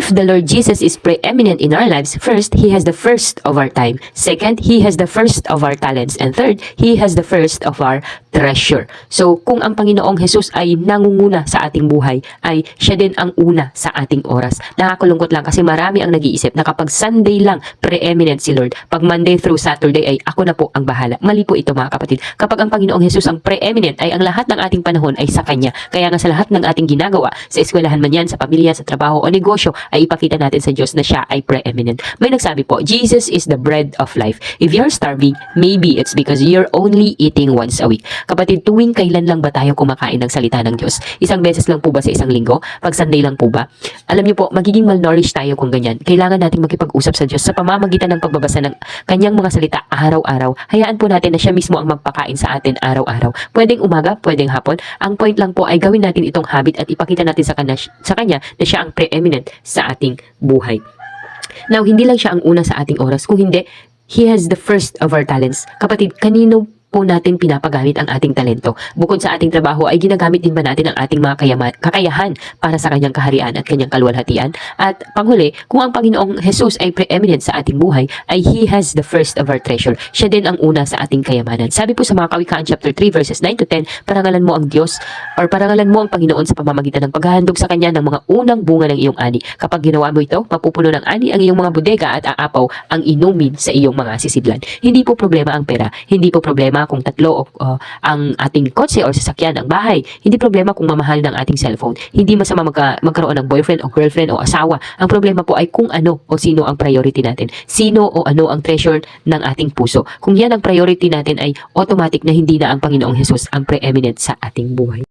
If the Lord Jesus is preeminent in our lives, first, He has the first of our time. Second, He has the first of our talents. And third, He has the first of our treasure. So, kung ang Panginoong Jesus ay nangunguna sa ating buhay, ay siya din ang una sa ating oras. Nakakulungkot lang kasi marami ang nag-iisip na kapag Sunday lang preeminent si Lord, pag Monday through Saturday ay ako na po ang bahala. Mali po ito mga kapatid. Kapag ang Panginoong Jesus ang preeminent ay ang lahat ng ating panahon ay sa Kanya. Kaya nga sa lahat ng ating ginagawa, sa eskwelahan man yan, sa pamilya, sa trabaho o negosyo, ay ipakita natin sa Diyos na siya ay preeminent. May nagsabi po, Jesus is the bread of life. If you're starving, maybe it's because you're only eating once a week. Kapatid, tuwing kailan lang ba tayo kumakain ng salita ng Diyos? Isang beses lang po ba sa isang linggo? Pag Sunday lang po ba? Alam niyo po, magiging malnourished tayo kung ganyan. Kailangan nating makipag-usap sa Diyos sa pamamagitan ng pagbabasa ng kanyang mga salita araw-araw. Hayaan po natin na siya mismo ang magpakain sa atin araw-araw. Pwedeng umaga, pwedeng hapon. Ang point lang po ay gawin natin itong habit at ipakita natin sa kanya, sa kanya na siya ang preeminent sa ating buhay. Now, hindi lang siya ang una sa ating oras. Kung hindi, He has the first of our talents. Kapatid, kanino po natin pinapagamit ang ating talento. Bukod sa ating trabaho ay ginagamit din ba natin ang ating mga kayama- kakayahan para sa kanyang kaharian at kanyang kalwalhatian? At panghuli, kung ang Panginoong Jesus ay preeminent sa ating buhay, ay He has the first of our treasure. Siya din ang una sa ating kayamanan. Sabi po sa mga Kawikaan chapter 3 verses 9 to 10, parangalan mo ang Diyos or parangalan mo ang Panginoon sa pamamagitan ng paghahandog sa Kanya ng mga unang bunga ng iyong ani. Kapag ginawa mo ito, mapupuno ng ani ang iyong mga bodega at aapaw ang inumin sa iyong mga sisidlan. Hindi po problema ang pera. Hindi po problema kung tatlo o uh, ang ating kotse or sasakyan, ang bahay. Hindi problema kung mamahal ng ating cellphone. Hindi masama magka, magkaroon ng boyfriend o girlfriend o asawa. Ang problema po ay kung ano o sino ang priority natin. Sino o ano ang treasure ng ating puso. Kung yan ang priority natin ay automatic na hindi na ang Panginoong Jesus ang preeminent sa ating buhay.